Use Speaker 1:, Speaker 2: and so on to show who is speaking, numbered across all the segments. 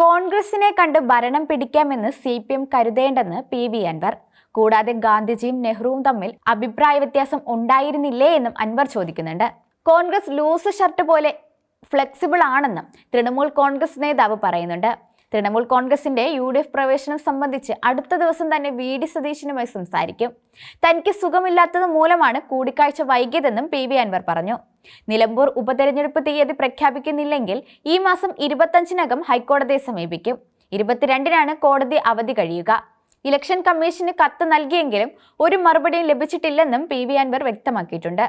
Speaker 1: കോൺഗ്രസിനെ കണ്ട് ഭരണം പിടിക്കാമെന്ന് സി പി എം കരുതേണ്ടെന്ന് പി വി അൻവർ. കൂടാതെ ഗാന്ധിജിയും നെഹ്റുവും തമ്മിൽ അഭിപ്രായ വ്യത്യാസം ഉണ്ടായിരുന്നില്ലേ എന്നും അൻവർ ചോദിക്കുന്നുണ്ട്. കോൺഗ്രസ് ലൂസ് ഷർട്ട് പോലെ ഫ്ലെക്സിബിൾ ആണെന്നും തൃണമൂൽ കോൺഗ്രസ് നേതാവ് പറയുന്നുണ്ട്. തൃണമൂൽ കോൺഗ്രസിന്റെ യു ഡി എഫ് പ്രവേശനം സംബന്ധിച്ച് അടുത്ത ദിവസം തന്നെ വി ഡി സതീശനുമായി സംസാരിക്കും. തനിക്ക് സുഖമില്ലാത്തത് മൂലമാണ് കൂടിക്കാഴ്ച വൈകിയതെന്നും പി വി അൻവർ പറഞ്ഞു. നിലമ്പൂർ ഉപതെരഞ്ഞെടുപ്പ് തീയതി പ്രഖ്യാപിക്കുന്നില്ലെങ്കിൽ ഈ മാസം ഇരുപത്തഞ്ചിനകം ഹൈക്കോടതിയെ സമീപിക്കും. ഇരുപത്തിരണ്ടിനാണ് കോടതി അവധി കഴിയുക. ഇലക്ഷൻ കമ്മീഷന് കത്ത് നൽകിയെങ്കിലും ഒരു മറുപടിയും ലഭിച്ചിട്ടില്ലെന്നും പി വി അൻവർ വ്യക്തമാക്കിയിട്ടുണ്ട്.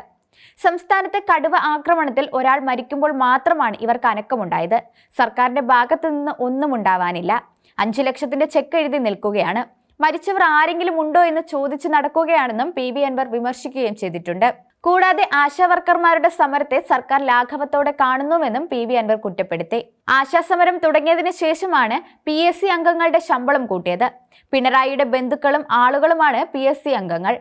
Speaker 1: സംസ്ഥാനത്തെ കടുവ ആക്രമണത്തിൽ ഒരാൾ മരിക്കുമ്പോൾ മാത്രമാണ് ഇവർക്ക് അനക്കമുണ്ടായത്. സർക്കാരിന്റെ ഭാഗത്തു നിന്ന് ഒന്നും ഉണ്ടാവാനില്ല. അഞ്ചു ലക്ഷത്തിന്റെ ചെക്ക് എഴുതി നിൽക്കുകയാണ്. മരിച്ചവർ ആരെങ്കിലും ഉണ്ടോ എന്ന് ചോദിച്ചു നടക്കുകയാണെന്നും പി ബി അൻവർ വിമർശിക്കുകയും ചെയ്തിട്ടുണ്ട്. കൂടാതെ ആശാവർക്കർമാരുടെ സമരത്തെ സർക്കാർ ലാഘവത്തോടെ കാണുന്നുവെന്നും പി വി അൻവർ കുറ്റപ്പെടുത്തി. ആശാസമരം തുടങ്ങിയതിനു ശേഷമാണ് പി എസ് സി അംഗങ്ങളുടെ ശമ്പളം കൂട്ടിയത്. പിണറായിയുടെ ബന്ധുക്കളും ആളുകളുമാണ് പി എസ് സി അംഗങ്ങൾ.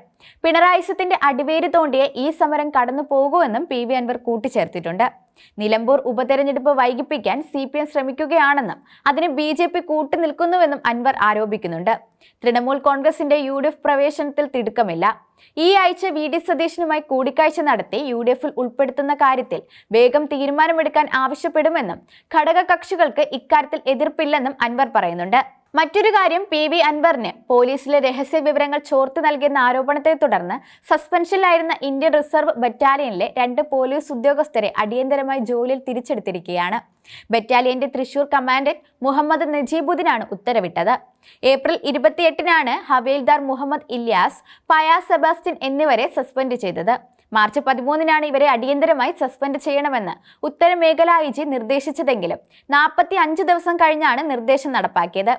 Speaker 1: പിണറായിസത്തിന്റെ അടിവേര് തോണ്ടിയ ഈ സമരം കടന്നു പോകുമെന്നും പി വി അൻവർ കൂട്ടിച്ചേർത്തിട്ടുണ്ട്. നിലമ്പൂർ ഉപതെരഞ്ഞെടുപ്പ് വൈകിപ്പിക്കാൻ സി പി എം ശ്രമിക്കുകയാണെന്നും അതിന് ബി ജെ പി കൂട്ടുനിൽക്കുന്നുവെന്നും അൻവർ ആരോപിക്കുന്നുണ്ട്. തൃണമൂൽ കോൺഗ്രസിന്റെ യു ഡി എഫ് പ്രവേശനത്തിൽ തിടുക്കമില്ല. ഈ ആഴ്ച വി ഡി സതീശനുമായി കൂടിക്കാഴ്ച നടത്തി യു ഡി എഫിൽ ഉൾപ്പെടുത്തുന്ന കാര്യത്തിൽ വേഗം തീരുമാനമെടുക്കാൻ ആവശ്യപ്പെടുമെന്നും ഘടകകക്ഷികൾക്ക് ഇക്കാര്യത്തിൽ എതിർപ്പില്ലെന്നും അൻവർ പറയുന്നുണ്ട്. മറ്റൊരു കാര്യം പി വി അൻവറിന് പോലീസിലെ രഹസ്യ വിവരങ്ങൾ ചോർത്തി നൽകിയെന്ന ആരോപണത്തെ തുടർന്ന് സസ്പെൻഷനിലായിരുന്ന ഇന്ത്യൻ റിസർവ് ബറ്റാലിയനിലെ രണ്ട് പോലീസ് ഉദ്യോഗസ്ഥരെ അടിയന്തരമായി ജോലിയിൽ തിരിച്ചെടുത്തിരിക്കുകയാണ്. ബറ്റാലിയന്റെ തൃശൂർ കമാൻഡന്റ് മുഹമ്മദ് നജീബുദ്ദീനാണ് ഉത്തരവിട്ടത്. ഏപ്രിൽ ഇരുപത്തിയെട്ടിനാണ് ഹവേൽദാർ മുഹമ്മദ് ഇല്യാസ് പയാ സെബാസ്റ്റ്യൻ എന്നിവരെ സസ്പെൻഡ് ചെയ്തത്. മാർച്ച് പതിമൂന്നിനാണ് ഇവരെ അടിയന്തരമായി സസ്പെൻഡ് ചെയ്യണമെന്ന് ഉത്തര മേഖല ഐ ജി നിർദ്ദേശിച്ചതെങ്കിലും നാൽപ്പത്തി അഞ്ച് ദിവസം കഴിഞ്ഞാണ് നിർദ്ദേശം നടപ്പാക്കിയത്.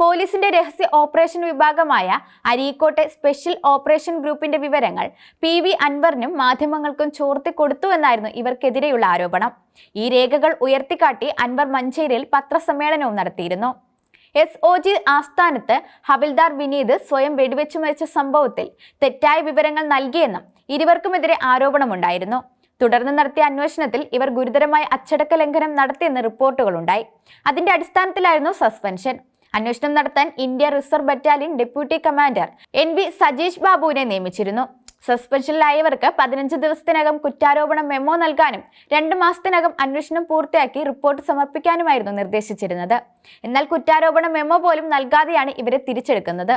Speaker 1: പോലീസിന്റെ രഹസ്യ ഓപ്പറേഷൻ വിഭാഗമായ അരീക്കോട്ടെ സ്പെഷ്യൽ ഓപ്പറേഷൻ ഗ്രൂപ്പിന്റെ വിവരങ്ങൾ പി വി അൻവറിനും മാധ്യമങ്ങൾക്കും ചോർത്തി കൊടുത്തു കൊടുത്തുവെന്നായിരുന്നു ഇവർക്കെതിരെയുള്ള ആരോപണം. ഈ രേഖകൾ ഉയർത്തിക്കാട്ടി അൻവർ മഞ്ചേരിയിൽ പത്രസമ്മേളനവും നടത്തിയിരുന്നു. എസ് ഒ ജി ആസ്ഥാനത്ത് ഹവിൽദാർ വിനീത് സ്വയം വെടിവെച്ചു മരിച്ച സംഭവത്തിൽ തെറ്റായ വിവരങ്ങൾ നൽകിയെന്നും ഇരുവർക്കുമെതിരെ ആരോപണമുണ്ടായിരുന്നു. തുടർന്ന് നടത്തിയ അന്വേഷണത്തിൽ ഇവർ ഗുരുതരമായ അച്ചടക്ക ലംഘനം നടത്തിയെന്ന് റിപ്പോർട്ടുകളുണ്ടായി. അതിന്റെ അടിസ്ഥാനത്തിലായിരുന്നു സസ്പെൻഷൻ. അന്വേഷണം നടത്താൻ India reserve battalion deputy commander N V Sajeesh ബാബുവിനെ നിയമിച്ചിരുന്നു. സസ്പെൻഷനിലായവർക്ക് പതിനഞ്ച് ദിവസത്തിനകം കുറ്റാരോപണ മെമ്മോ നൽകാനും രണ്ട് മാസത്തിനകം അന്വേഷണം പൂർത്തിയാക്കി റിപ്പോർട്ട് സമർപ്പിക്കാനുമായിരുന്നു നിർദ്ദേശിച്ചിരുന്നത്. എന്നാൽ കുറ്റാരോപണ മെമ്മോ പോലും നൽകാതെയാണ് ഇവരെ തിരിച്ചെടുക്കുന്നത്.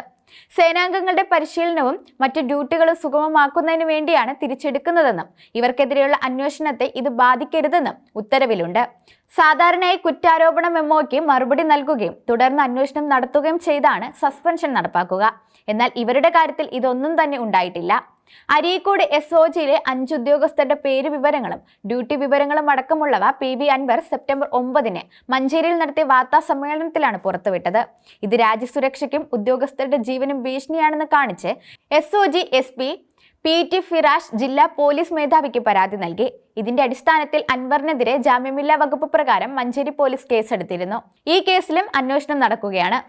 Speaker 1: സേനാംഗങ്ങളുടെ പരിശീലനവും മറ്റ് ഡ്യൂട്ടികളും സുഗമമാക്കുന്നതിനു വേണ്ടിയാണ് തിരിച്ചെടുക്കുന്നതെന്നും ഇവർക്കെതിരെയുള്ള അന്വേഷണത്തെ ഇത് ബാധിക്കരുതെന്നും ഉത്തരവിലുണ്ട്. സാധാരണയായി കുറ്റാരോപണ മെമ്മോയ്ക്ക് മറുപടി നൽകുകയും തുടർന്ന് അന്വേഷണം നടത്തുകയും ചെയ്താണ് സസ്പെൻഷൻ നടപ്പാക്കുക. എന്നാൽ ഇവരുടെ കാര്യത്തിൽ ഇതൊന്നും തന്നെ ഉണ്ടായിട്ടില്ല. അരീക്കോട് എസ് ഒ ജിയിലെ അഞ്ച് ഉദ്യോഗസ്ഥരുടെ പേര് വിവരങ്ങളും ഡ്യൂട്ടി വിവരങ്ങളും അടക്കമുള്ളവ പി ബി അൻവർ സെപ്റ്റംബർ ഒമ്പതിന് മഞ്ചേരിയിൽ നടത്തിയ വാർത്താ സമ്മേളനത്തിലാണ് പുറത്തുവിട്ടത്. ഇത് രാജ്യസുരക്ഷയ്ക്കും ഉദ്യോഗസ്ഥരുടെ ജീവനും ഭീഷണിയാണെന്ന് കാണിച്ച് S O G S P P T Firash ജില്ലാ പോലീസ് മേധാവിക്ക് പരാതി നൽകി. ഇതിന്റെ അടിസ്ഥാനത്തിൽ അൻവറിനെതിരെ ജാമ്യമില്ലാ വകുപ്പ് പ്രകാരം മഞ്ചേരി പോലീസ് കേസെടുത്തിരുന്നു. ഈ കേസിലും അന്വേഷണം നടക്കുകയാണ്.